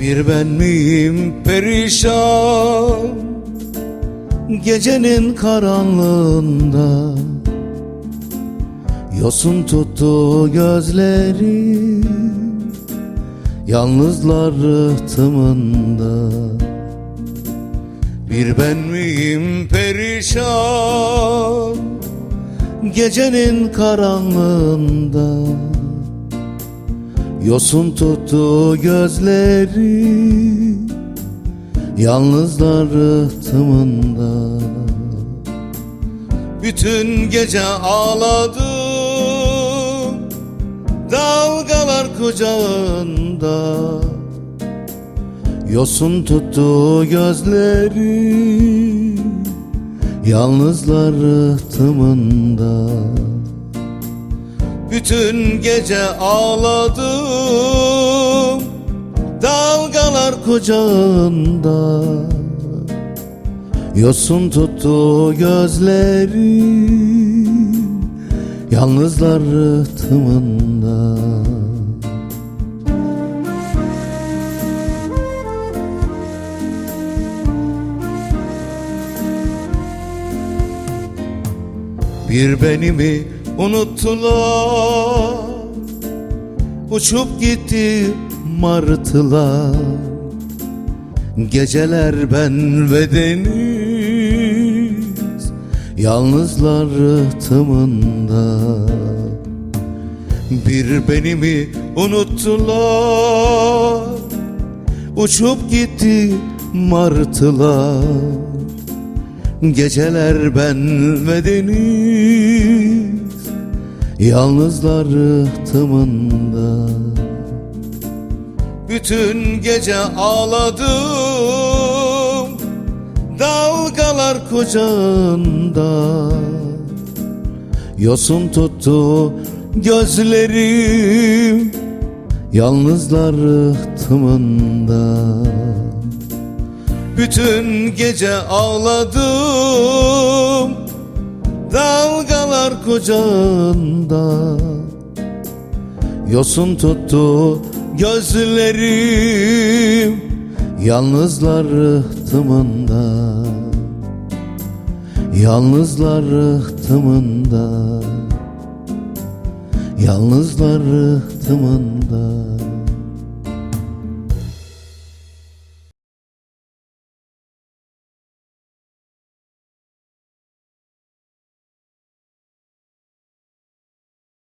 Bir ben miyim perişan? Gecenin karanlığında Yosun tuttu gözlerim Yalnızlar rıhtımında. Bir ben miyim perişan? Gecenin karanlığında Yosun tuttu gözleri Yalnızlar rıhtımında. Bütün gece ağladım Dalgalar kucağında. Yosun tuttu gözleri Yalnızlar rıhtımında bütün gece ağladım Dalgalar kucağında Yosun tuttu gözlerim Yalnızlar rıhtımında Bir beni mi unuttular. Uçup gitti martılar. Geceler ben ve deniz Yalnızlar rıhtımında. Bir beni mi unuttular. Uçup gitti martılar. Geceler ben ve deniz Yalnızlar rıhtımında Bütün gece ağladım Dalgalar kucağında. Yosun tuttu gözlerim Yalnızlar rıhtımında bütün gece ağladım Dalgalar kucağında. Yosun tuttu gözlerim Yalnızlar rıhtımında. Yalnızlar rıhtımında. Yalnızlar rıhtımında